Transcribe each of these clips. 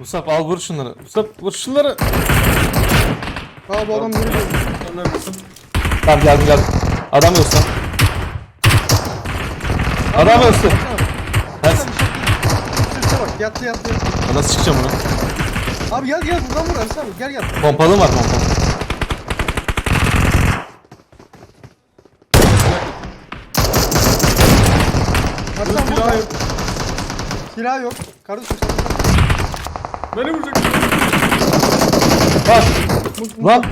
Musab al vur şunları. Musab vur şunları. Aa bu adam biri. Sen? Tamam geldim geldim. Adam yok lan. Adam yok. Sen şey Üste bak yattı yattı yattı. Nasıl çıkacağım bunu? Abi gel gel buradan vur Ersin abi gel gel. Pompalı var pompalı. Ersin abi Silah vur. yok. Silah yok. Kardeşim sen. Beni vuracak. Bak. Lan.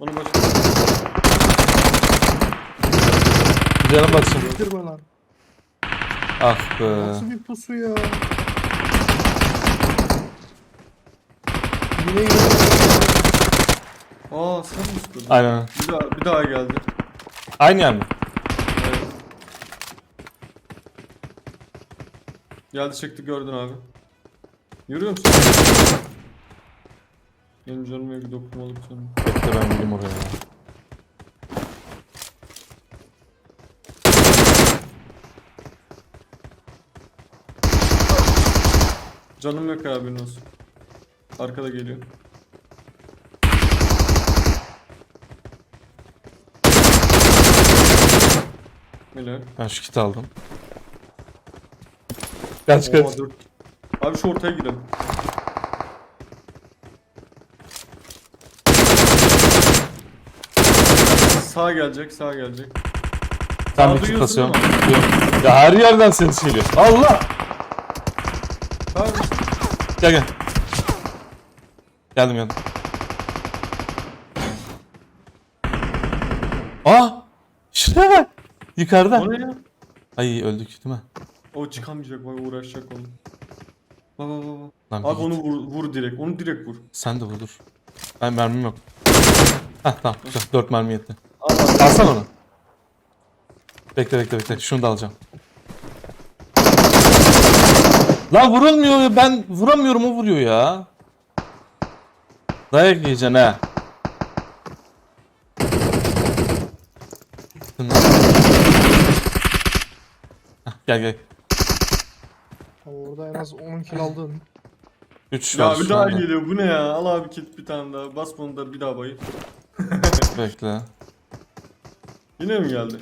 Onu başla. Canım baksın. Bitirme lan. Ah be. Nasıl bir pusu ya. Yine yine. Aa sen mi sıkıldın? Aynen. Bir daha, bir daha geldi. Aynı yer mi? Evet. Geldi çıktı gördün abi. Yürüyor musun? Benim canım yok dokunmalık canım. Bekle ben gideyim oraya ya. Canım yok abi olsun. Arkada geliyor. Helal. Ben şu kiti aldım. Kaç kaç. Abi şu ortaya gidelim. Sağ gelecek, sağ gelecek. Tam Aa, bir ama. Duyuyorum. Ya her yerden ses geliyor. Allah! Abi, Gel gel. Geldim geldim. Aa! Şuraya bak. Yukarıda. o ne ya? Ay öldük değil mi? O çıkamayacak, vay uğraşacak onu. Bak bak bak. Lan bir Abi git. onu vur, vur direkt, onu direkt vur. Sen de vur dur. Ben mermim yok. Heh tamam güzel. 4 mermi yetti. Al al. Alsana onu. Bekle bekle bekle. Şunu da alacağım. Lan vurulmuyor ya. Ben vuramıyorum o vuruyor ya. Dayak yiyeceksin ha. Heh, Gel gel. Orada en az 10 kill aldın. 3 Ya var bir şu daha anda. geliyor, bu ne ya? Al abi kit bir tane daha, bas bunu da bir daha bayıl. Bekle. Yine mi geldi?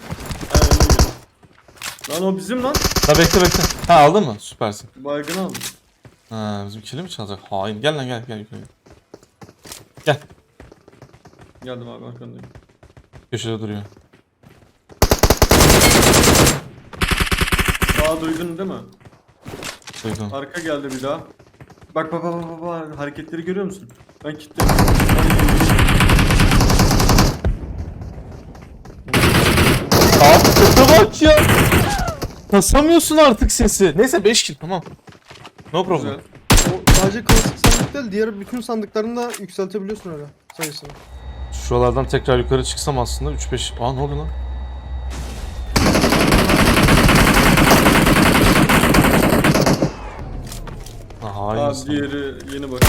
He yine geldi. Lan o bizim lan. Ha bekle bekle. Ha aldın mı? Süpersin. Baygın aldı. Ha bizim kili mi çalacak? Hain. Gel lan gel gel yukarı. Gel. Geldim abi arkandayım. Köşede duruyor. Daha duydun değil mi? Duydum. Arka geldi bir daha. Bak bak bak bak bak hareketleri görüyor musun? Ben kilitledim. Abi sese bak ya. Kasamıyorsun artık sesi. Neyse 5 kill tamam. No problem. Güzel. O sadece klasik sandık değil diğer bütün sandıklarını da yükseltebiliyorsun öyle sayısını. Şuralardan tekrar yukarı çıksam aslında 3-5... Aa ne oluyor lan? Aynısı. diğeri yeni bak.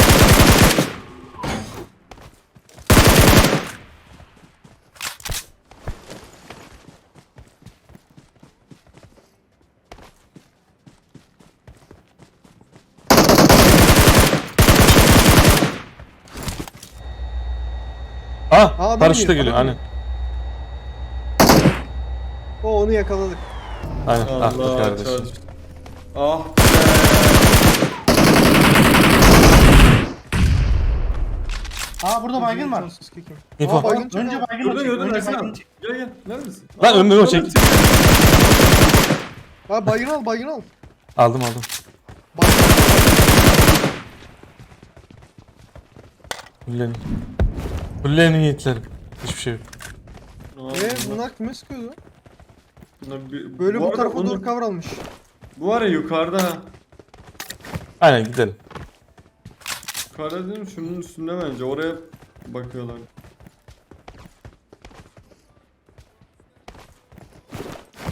Ah paraşütle geliyor, aynen. O onu yakaladık. Aynen ah Allah kardeşim. çalış. Ah be. Aa burada baygın var. İnfo. Aa, baygın Önce çıktı. baygın Gördün çek. gördün Önce Ersin baygın abi. çek. Gel gel. Neredesin? Lan Aa, gördüm. çek. Ha baygın al baygın al. Aldım aldım. Hullenin. Hullenin yiğitlerim. Hiçbir şey yok. Eee bunlar- bunlar kime sıkıyordu? bunlar bir- Böyle bu, arada tarafa onu- doğru cover almış. Bu var ya yukarıda ha. Aynen gidelim. Yukarıda değil mi? Şunun üstünde bence. Oraya bakıyorlar.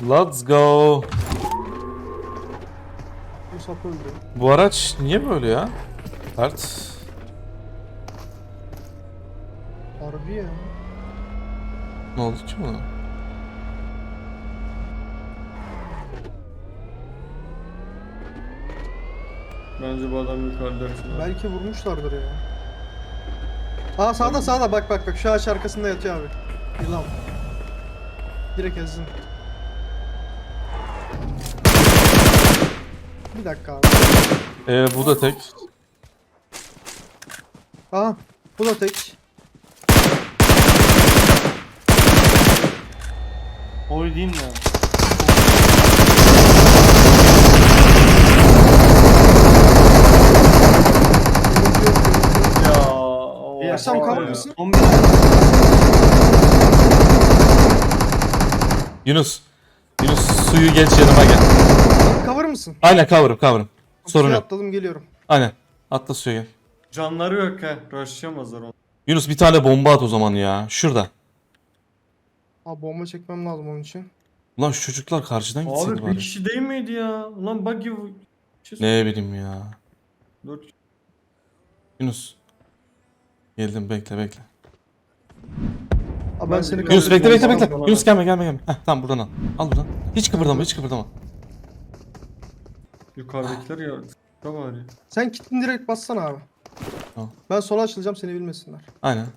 Let's go. Musab öldü. Bu araç niye böyle ya? Mert. Harbi ya. Ne oldu ki buna? Bence bu adam yukarıda. Belki vurmuşlardır ya. Aa sağda sağda bak bak bak şu ağaç arkasında yatıyor abi. Yılan. Direkt ezdim. Bir dakika abi. Ee, bu da tek. Aa bu da tek. Oy? Ya. Kalır ya. mısın? 11 Yunus. Yunus suyu geç yanıma gel. Cover mısın? Aynen cover'ım cover'ım. Sorun Suya yok. atladım geliyorum. Aynen. Atla suya gel. Canları yok ha. Rushlayamazlar onu. Yunus bir tane bomba at o zaman ya. Şurada. Aa bomba çekmem lazım onun için. Ulan şu çocuklar karşıdan gitseydi Abi bir bari. kişi değil miydi ya? Ulan buggy... Ne bileyim ya. Dört Yunus. Geldim bekle bekle. Aa ben seni Yunus, Yunus bekle bekle bekle. Yunus gelme gelme gelme. Heh tamam buradan al. Al buradan. Hiç kıpırdama hiç kıpırdama. Yukarıdakiler ya. Ne var ya? Sen kitin direkt bassana abi. Tamam. Ben sola açılacağım seni bilmesinler. Aynen.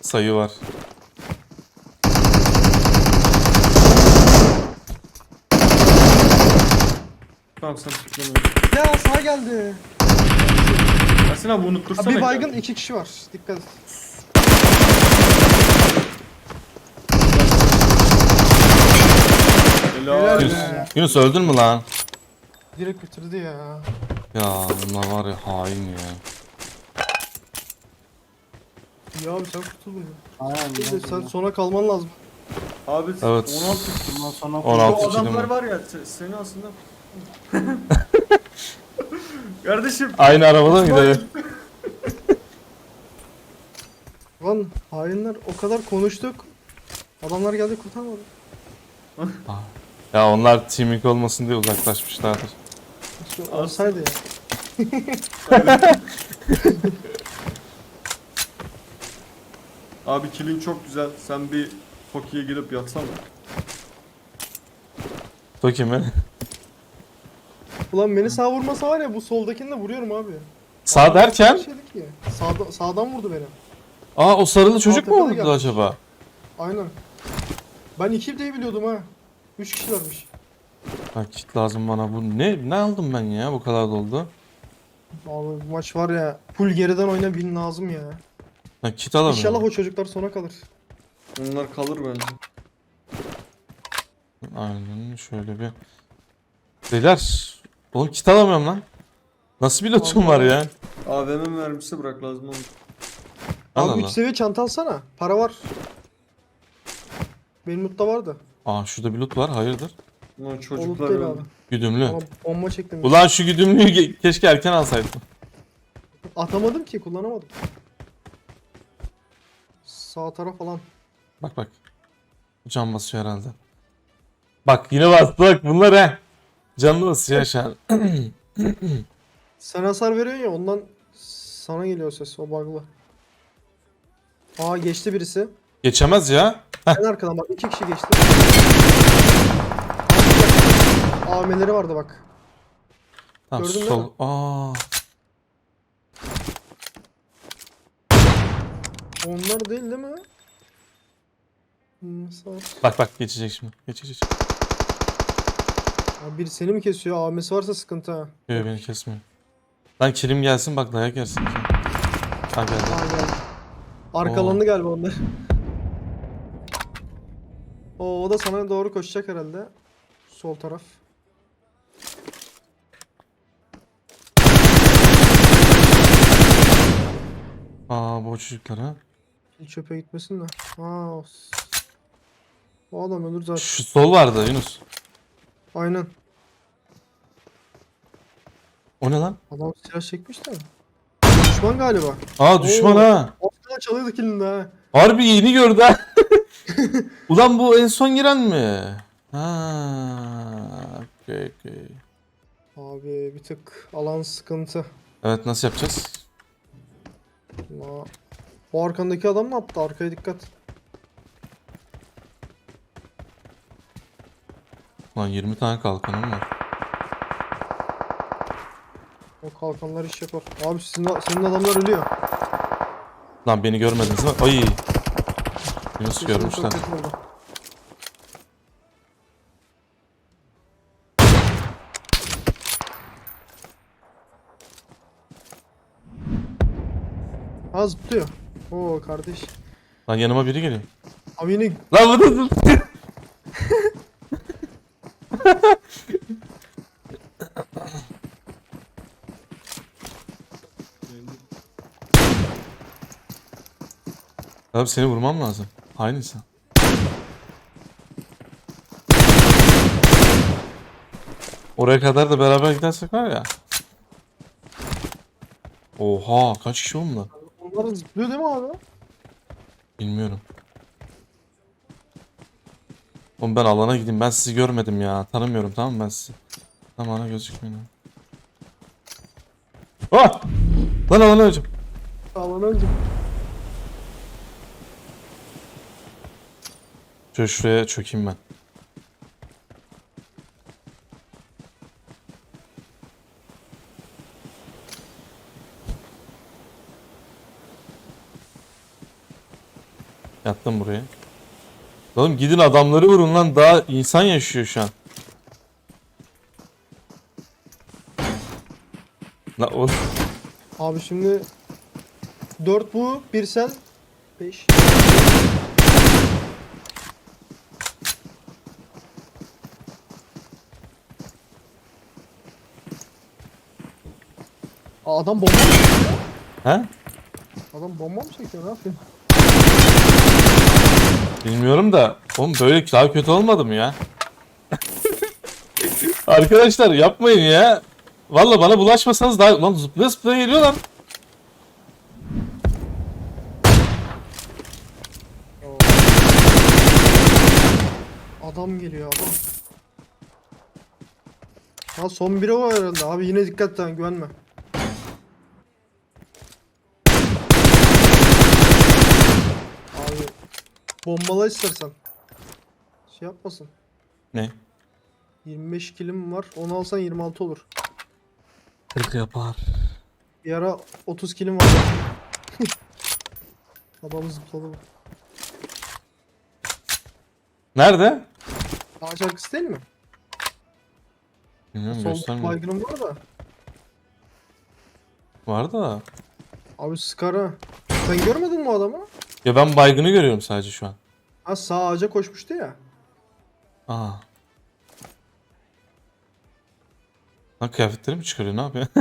Sayı var. Tamam sen tutlama. Ya sağ geldi. Ersin abi unuttursana. bir ekranı. baygın iki kişi var. Dikkat et. Helal. Helal Yunus. Yunus öldün mü lan? Direkt bitirdi ya. Ya bunlar var ya hain ya. Ya abi sen kurtuldun. Aynen. Bir de sen sona kalman lazım. Abi Evet. 16 Bundan sonra 16 Bu adamlar var ya se- seni aslında Kardeşim Aynı arabada mı gidelim? Lan hainler o kadar konuştuk. Adamlar geldi kurtarmadı. Ya onlar teaming olmasın diye uzaklaşmışlardır. Şu Olsaydı ya. Abi kilin çok güzel. Sen bir Toki'ye gidip yatsana. Toki mi? Ulan beni sağ vurmasa var ya bu soldakini de vuruyorum abi. Sağ derken? Bir şeydi ki. Sağda, sağdan vurdu beni. Aa o sarılı çocuk mu tepede oldu geldi. acaba? Aynen. Ben iki diye biliyordum ha. Üç kişilermiş. Bak kit lazım bana bu. Ne ne aldım ben ya bu kadar doldu. Abi bu maç var ya full geriden oyna bin lazım ya. Ben kit alamıyorum. İnşallah o çocuklar sona kalır. Onlar kalır bence. Aynen şöyle bir. Beyler. Oğlum kit alamıyorum lan. Nasıl bir lootum var ya? AVM mermisi bırak lazım olur. Allah Abi 3 Allah. seviye çanta alsana. Para var. Benim lootta vardı. Aa şurada bir loot var hayırdır? Loot çocuklar değil öldü. abi. Güdümlü. Ama bomba çektim. Ulan şu güdümlüyü ge- keşke erken alsaydım. Atamadım ki kullanamadım. Sağ taraf falan. Bak bak. Can basıyor herhalde. Bak yine bastı bak bunlar he. Canlı basıyor şu an. Sen hasar veriyorsun ya ondan sana geliyor ses o bug'lı. Aa geçti birisi. Geçemez ya. En arkadan bak iki kişi geçti. AM'leri vardı bak. Tamam Gördün değil sol. mi? Aa. Onlar değil değil mi? Hmm, sağ. Bak bak geçecek şimdi. Geç geç geç. Abi biri seni mi kesiyor? AM'si varsa sıkıntı ha. Yok beni kesmiyor. Lan kilim gelsin bak dayak yersin. Ha geldi. Aa geldi. Arkalandı galiba onlar. O, o da sana doğru koşacak herhalde. Sol taraf. Aa bu çocuklar ha. Hiç çöpe gitmesin de. Aa. O adam ölür zaten. Şu sol vardı Yunus. Aynen. O ne lan? Adam silah çekmiş de. Düşman galiba. Aa düşman Oo. ha. Aslında çalıyordu kilinde ha. Harbi yeni gördü ha. Ulan bu en son giren mi? Ha. Okey okey. Abi bir tık alan sıkıntı. Evet nasıl yapacağız? Allah. O arkandaki adam ne yaptı? Arkaya dikkat. Lan 20 tane kalkanım var. O kalkanlar iş yapar. Abi sizin, senin adamlar ölüyor. Lan beni görmediniz mi? Ay. Yunus görmüşler. Ha zıplıyor. Oo kardeş. Lan yanıma biri geliyor. Abi yine Lan bu Abi seni vurmam lazım. Hain insan. Oraya kadar da beraber gidersek var ya. Oha kaç kişi oldu? onlar zıplıyor değil mi abi? Bilmiyorum. Oğlum ben alana gideyim. Ben sizi görmedim ya. Tanımıyorum tamam mı ben sizi? Tamam ana gözükmüyor. Ah! Lan alana hocam. Alan öldü. Şöyle şuraya çökeyim ben. Yattım buraya. Oğlum gidin adamları vurun lan daha insan yaşıyor şu an. Lan oğlum. Abi şimdi 4 bu, 1 sen, 5. Adam bomba mı çekiyor? He? Adam bomba mı çekiyor? Ne yapıyor? Bilmiyorum da oğlum böyle daha kötü olmadı mı ya? Arkadaşlar yapmayın ya. Valla bana bulaşmasanız daha lan zıplaya zıplaya geliyorlar. Adam geliyor adam. Ha son biri var herhalde. Abi yine dikkat et güvenme. Abi bombala istersen. Şey yapmasın. Ne? 25 kilim var. Onu alsan 26 olur. 40 yapar. Bir ara 30 kilim var. Adam zıpladı. Nerede? Ağaç arkası değil mi? Bilmiyorum Sol göstermiyor. baygınım var da. Var da. Abi skara. Sen görmedin mi o adamı? Ya ben baygını görüyorum sadece şu an. Ha sağ ağaca koşmuştu ya. Aa. Lan kıyafetleri mi çıkarıyor ne yapıyor?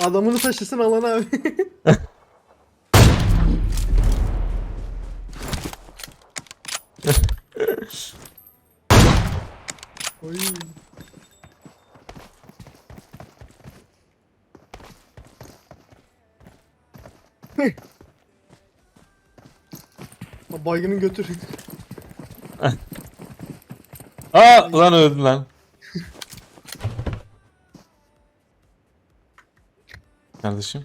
Adamını taşısın alan abi. Oy. Ha, Baygının götür. Aa lan öldü lan. Kardeşim.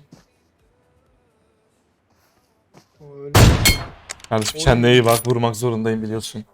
Öyle. Kardeşim kendine iyi bak vurmak zorundayım biliyorsun.